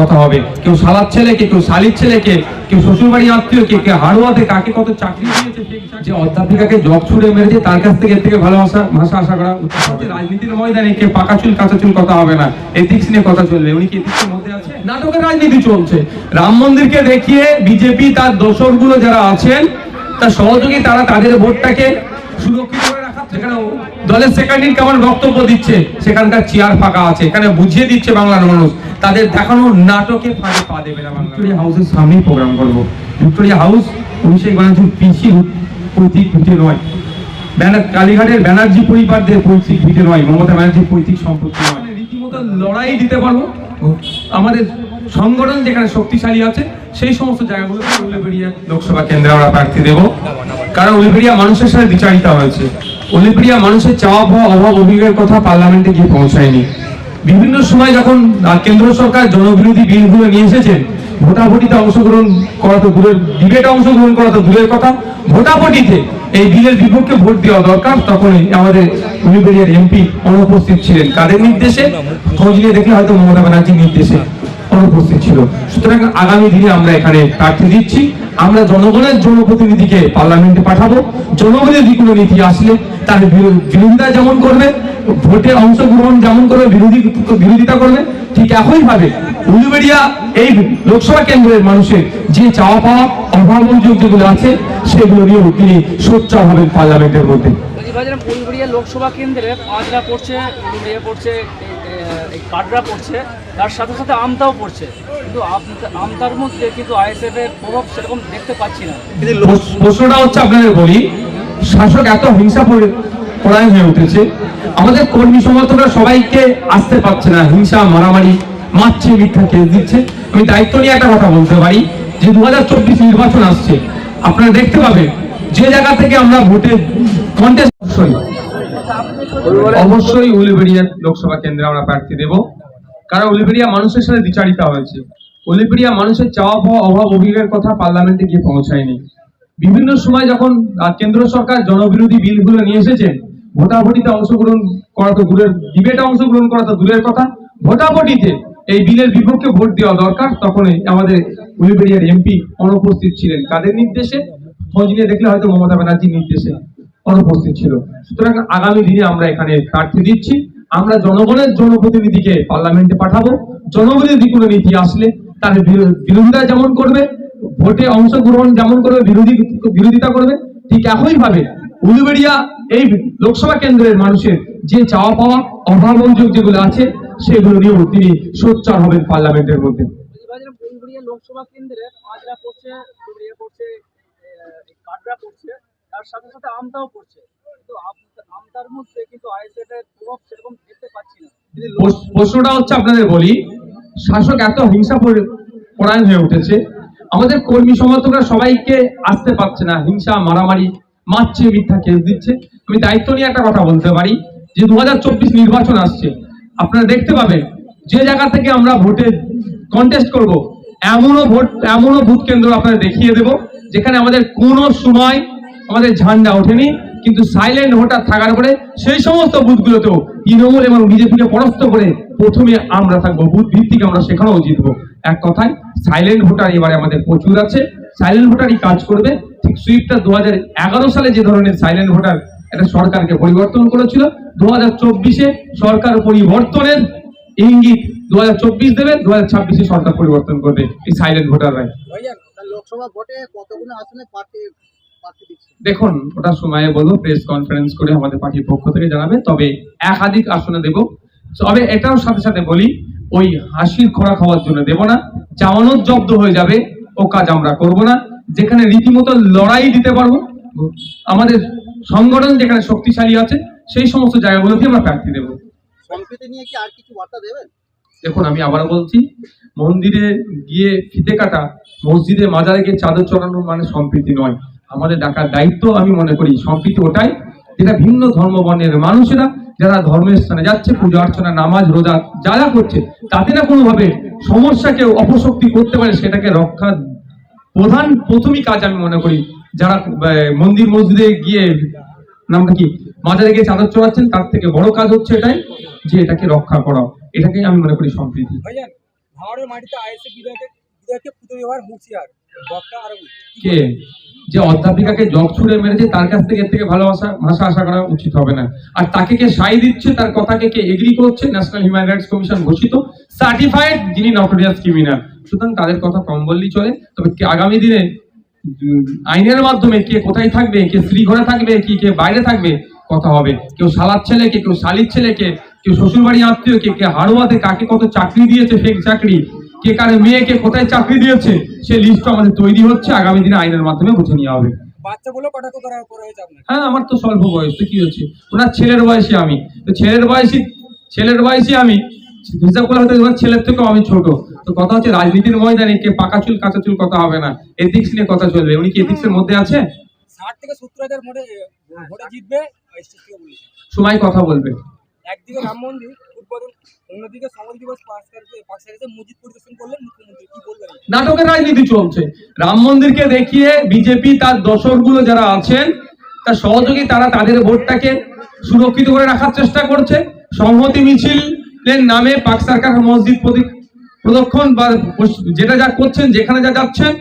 কথা হবে। কেউ সালার ছেলেকে কেউ শালির ছেলেকে কেউ শ্বশুর বাড়ি আত্মীয় কে কে হাড়ুয়াতে কাকে কত চাকরি দিয়েছে যে অধ্যাপিকাকে জব ছুড়ে মেরেছে তার কাছ থেকে এর থেকে ভালো ভাষা ভাষা আশা করা রাজনীতির ময়দানে কে পাকা চুল কাঁচা চুল কথা হবে না। এথিক্স নিয়ে কথা চলবে। উনি কি এথিক্সের মধ্যে আছে নাটকের রাজনীতি চলছে। রাম মন্দিরকে দেখিয়ে বিজেপি তার দোসরগুলো যারা আছেন তার সহযোগী তারা তাদের ভোটটাকে সুরক্ষিত করে রাখার যেখানে দলের সেকেন্ড কেমন বক্তব্য দিচ্ছে? সেখানকার চেয়ার ফাঁকা আছে এখানে বুঝিয়ে দিচ্ছে বাংলার মানুষ। তাদের দেখানো নাটকে ফাঁকে পা দেবে না ভিক্টোরিয়া হাউসের সামনেই প্রোগ্রাম করব। ভিক্টোরিয়া হাউস অভিষেক ব্যানার্জির পিসি পৈতৃক ভিটে নয়। ব্যানার কালীঘাটের ব্যানার্জি পরিবারদের পৈতৃক ভিটে নয়। মমতা ব্যানার্জির পৈতৃক সম্পত্তি নয়। রীতিমতো লড়াই দিতে পারব? আমাদের সংগঠন যেখানে শক্তিশালী আছে, সেই সমস্ত জায়গাগুলো উল্লেবেড়িয়া লোকসভা কেন্দ্রে আমরা প্রার্থী দেব। কারণ উলিবেড়িয়া মানুষের সাথে বিচারিত হয়েছে। উলিবেড়িয়া মানুষের চাওয়া পাওয়া, অভাব, অভিযোগের কথা পার্লামেন্টে গিয়ে পৌঁছায়নি। বিভিন্ন সময় যখন কেন্দ্র সরকার জনবিরোধী বিলগুলো নিয়ে এসেছেন ভোটাভুটিতে অংশগ্রহণ করা তো দূরের ডিবেটে অংশগ্রহণ করা তো দূরের কথা, ভোটাভুটিতে এই বিলের বিপক্ষে ভোট দেওয়া দরকার তখনই আমাদের উলিবেড়িয়ার এমপি অনুপস্থিত ছিলেন। কাদের নির্দেশে? খোঁজ নিয়ে দেখলে হয়তো মমতা ব্যানার্জির নির্দেশে। অনুপস্থিত ছিল। সুতরাং আগামী দিনে আমরা এখানে প্রার্থী দিচ্ছি। আমরা জনগণের জনপ্রতিনিধিকে পার্লামেন্টে পাঠাবো। জনবিরোধী কোনো নীতি আসলে তার বিরোধিতা যেমন করবে, ভোটে অংশগ্রহণ যেমন করবে, বিরোধী বিরোধিতা করবে, ঠিক একই ভাবে উলুবেড়িয়া এই লোকসভা কেন্দ্রের মানুষের যে চাওয়া পাওয়া অভাব অভিযোগ যেগুলো আছে, সেগুলো নিয়েও তিনি সোচ্চার হবেন পার্লামেন্টের মধ্যে। লোকসভা কেন্দ্রে পড়ছে পড়ছে এই- কাটরা পড়ছে, তার সাথে সাথে আমতাও পড়ছে। কিন্তু আমতার মধ্যে কিন্তু আইএসএফ এর প্রভাব সেরকম দেখতে পাচ্ছি না। প্রশ্নটা হচ্ছে আপনাদের বলি, শাসক এত হিংসা পরায়ণ হয়ে উঠেছে, আমাদের কর্মী সমর্থকরা সবাইকে আসতে পারছে না, হিংসা, মারামারি, মারছে, মিথ্যা কেস দিচ্ছে। আমি দায়িত্ব নিয়ে একটা কথা বলতে পারি, যে দু হাজার চব্বিশ নির্বাচন আসছে, আপনারা দেখতে পাবেন, যে জায়গা থেকে আমরা ভোটে কন্টেস্ট অবশ্যই উলিবেড়িয়া লোকসভা কেন্দ্রে আমরা প্রার্থী দেব। কারণ উলিবেড়িয়া মানুষের সাথে বিচারিতা হয়েছে। উলিবেড়িয়া মানুষের চাওয়া পাওয়া, অভাব, অভিযোগের কথা পার্লামেন্টে গিয়ে পৌঁছায়নি। বিভিন্ন সময় যখন কেন্দ্র সরকার জনবিরোধী বিলগুলো নিয়ে এসেছেন ভোটাভুটিতে অংশগ্রহণ করা তো দূরের, ডিবেটে অংশগ্রহণ করা তো দূরের কথা, ভোটাভুটিতে এই বিলের বিপক্ষে ভোট দেওয়া দরকার, তখনই আমাদের উলিবেড়িয়ার এমপি অনুপস্থিত ছিলেন। কাদের নির্দেশে? খোঁজ নিয়ে দেখলে হয়তো মমতা ব্যানার্জির নির্দেশে। অনুপস্থিত ছিল। সুতরাং আগামী দিনে আমরা এখানে প্রার্থী দিচ্ছি। আমরা জনগণের জনপ্রতিনিধিকে পার্লামেন্টে পাঠাবো। জনবিরোধী কোনো নীতি আসলে তার বিরোধিতা যেমন করবে, ভোটে অংশগ্রহণ যেমন করবে, বিরোধী বিরোধিতা করবে, ঠিক একই ভাবে উলুবেড়িয়া এই লোকসভা কেন্দ্রের মানুষের যে চাওয়া পাওয়া অভাব অভিযোগ যেগুলো আছে, সেগুলো নিয়েও তিনি সোচ্চার হবেন পার্লামেন্টের মধ্যে। লোকসভা কেন্দ্রে পাঁচরা পড়ছে পড়ছে কাটরা পড়ছে। তার সাথে সাথে আমতাও পড়ছে। কিন্তু আম- আমতার মধ্যে কিন্তু আইএসএফ প্রভাব সেরকম দেখতে পাচ্ছি না। প্রশ্নটা হচ্ছে আপনাদের বলি, শাসক এত হিংসা পরি- পরায়ণ হয়ে উঠেছে, আমাদের কর্মী সমর্থকরা সবাইকে আসতে পারছে না, হিংসা, মারামারি, মারছে, মিথ্যা কেস দিচ্ছে। আমি দায়িত্ব নিয়ে একটা কথা বলতে পারি, যে দু হাজার চব্বিশ নির্বাচন আসছে, আপনারা দেখতে পাবেন, যে জায়গা থেকে আমরা ভোটে কন্টেস্ট করব, এমনও ভোট এমনও ভোট কেন্দ্র আপনাদের দেখিয়ে দেব, যেখানে আমাদের কোনো সময় আমাদের ঝান্ডা ওঠেনি, কিন্তু সাইলেন্ট ভোটার থাকার পরে সেই সমস্ত বুথগুলোতেও তৃণমূল এবং বিজেপিকে পরাস্ত করে প্রথমে আমরা থাকব, বুথ ভিত্তিক আমরা সেখানেও জিতবো। এক কথায় সাইলেন্ট ভোটার এবারে আমাদের প্রচুর আছে। সাইলেন্ট ভোটারই কাজ করবে। ঠিক সুইপটা দু সালে যে ধরনের সাইলেন্ট ভোটার একটা সরকারকে পরিবর্তন করেছিল দু হাজার চব্বিশে সরকার পরিবর্তনের ইঙ্গিত দু হাজার চব্বিশ দেবে দু হাজার ছাব্বিশে সরকার পরিবর্তন করবে এই সাইলেন্ট ভোটাররাই। লোকসভা ভোটে কতগুলো আসনে প্রার্থী দেখুন ওটা সময়ে বলব প্রেস কনফারেন্স করে আমাদের পার্টির পক্ষ থেকে জানাবে তবে একাধিক আসনে দেব। তবে এটাও সাথে সাথে বলি ওই হাসির খোরা খাওয়ার জন্য দেব না জামানত জব্দ হয়ে যাবে ও কাজ আমরা করব না। যেখানে রীতিমতো লড়াই দিতে পারব আমাদের সংগঠন যেখানে শক্তিশালী আছে সেই সমস্ত জায়গাগুলোতে আমরা প্রার্থী দেবো। নিয়ে কি আর কিছু বার্তা দেবেন? দেখুন আমি আবার বলছি মন্দিরে গিয়ে ফিতে কাটা মসজিদে মাজারে গিয়ে চাদর চড়ানো মানে সম্প্রীতি নয়। আমাদের ডাকার দায়িত্ব আমি মনে করি সম্প্রীতি ওটাই। যেটা ভিন্ন ধর্ম বর্ণের মানুষেরা যারা ধর্মের স্থানে যাচ্ছে পূজা অর্চনা নামাজ রোজা যা যা করছে তাতে না কোনোভাবে সমস্যাকে অপশক্তি করতে পারে সেটাকে রক্ষা প্রধান প্রথমই কাজ আমি মনে করি যারা মন্দির মসজিদে গিয়ে নামটা কি মাজারে গিয়ে চাদর চড়াচ্ছেন তার থেকে বড় কাজ হচ্ছে এটাই যে এটাকে রক্ষা করা এটাকে আমি মনে করি সম্প্রীতি। মাটিতে আইএসএ পুজো হুঁশিয়ার বক্তা আর কে? যে অধ্যাপিকাকে জগ ছুড়ে মেরেছে, তার কাছ থেকে এর থেকে ভালোবাসা ভাষা আশা করা উচিত হবে না। আর তাকে কে সাই দিচ্ছে, তার কথাকে কে এগ্রি করছে ন্যাশনাল হিউম্যান রাইটস কমিশন ঘোষিত সার্টিফাইড যিনি নটোরিয়াস ক্রিমিনাল সুতরাং তাদের কথা কম বললেই চলে, তবে আগামী দিনে আইনের মাধ্যমে কে কোথায় থাকবে, কে স্ত্রী ঘরে থাকবে, কি কে বাইরে থাকবে, কথা হবে। কেউ সালার ছেলেকে কেউ শালির ছেলেকে কেউ শ্বশুর বাড়ি আত্মীয়, কে কে হাড়ুয়াতে কাকে কত চাকরি দিয়েছে ফেক চাকরি কে কারে মেয়েকে কোথায় চাকরি দিয়েছে সে লিস্ট আমাদের তৈরি হচ্ছে আগামী দিনে আইনের মাধ্যমে বুঝে নেওয়া হবে। হ্যাঁ আমার তো স্বল্প বয়স তো কি হচ্ছে? ওনার ছেলের বয়সী আমি। তো ছেলের বয়সী ছেলের বয়সী আমি। হিসাব করে হয়তো ছেলের থেকেও আমি ছোট। তো কথা হচ্ছে রাজনীতির ময়দানে কে পাকা চুল কাঁচা চুল কথা হবে না। এথিক্স নিয়ে কথা চলবে। উনি কি এথিক্স এর মধ্যে আছে? ষাট থেকে সত্তর হাজার ভোটে জিতবে সময় কথা বলবে। একদিকে রাম মন্দির, উদ্বোধন অন্যদিকে দিবস পাশ মসজিদ পরিদর্শন করলেন মুখ্যমন্ত্রী। কি বলবেন? নাটকের রাজনীতি চলছে। রাম মন্দিরকে দেখিয়ে বিজেপি তার দর্শকগুলো যারা আছেন, তার সহযোগী তারা তাদের ভোটটাকে সুরক্ষিত করে রাখার চেষ্টা করছে। সংহতি মিছিলের নামে পাক সরকার মসজিদ প্রদি- প্রদক্ষণ বা যেটা যা করছেন, যেখানে যা যাচ্ছেন,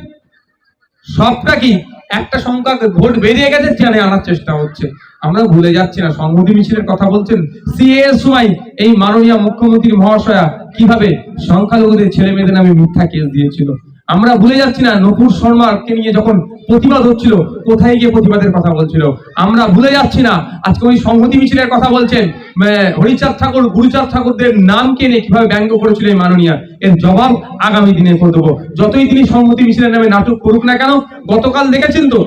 সবটা কি একটা সংখ্যা ভোট বেরিয়ে গেছে টেনে আনার চেষ্টা হচ্ছে। আমরা ভুলে যাচ্ছি না, সংহতি মিছিলের কথা বলছেন সিএসওয়াই এই মাননীয় মুখ্যমন্ত্রী মহাশয়া কীভাবে সংখ্যালঘুদের ছেলে মেয়েদের নামে মিথ্যা কেস দিয়েছিল? আমরা ভুলে যাচ্ছি না নপুর শর্মাকে নিয়ে যখন প্রতিবাদ হচ্ছিল, কোথায় গিয়ে প্রতিবাদের কথা বলছিল? আমরা ভুলে যাচ্ছি না। আজকে ওই সংহতি মিছিলের কথা বলছেন হরিচাঁদ ঠাকুর, গুরুচাঁদ ঠাকুরদের নাম কেনে কীভাবে ব্যঙ্গ করেছিল এই মাননীয়া? এর জবাব আগামী দিনে করে দেবো। যতই তিনি সংহতি মিছিলের নামে নাটক করুক না কেন, গতকাল দেখেছেন তো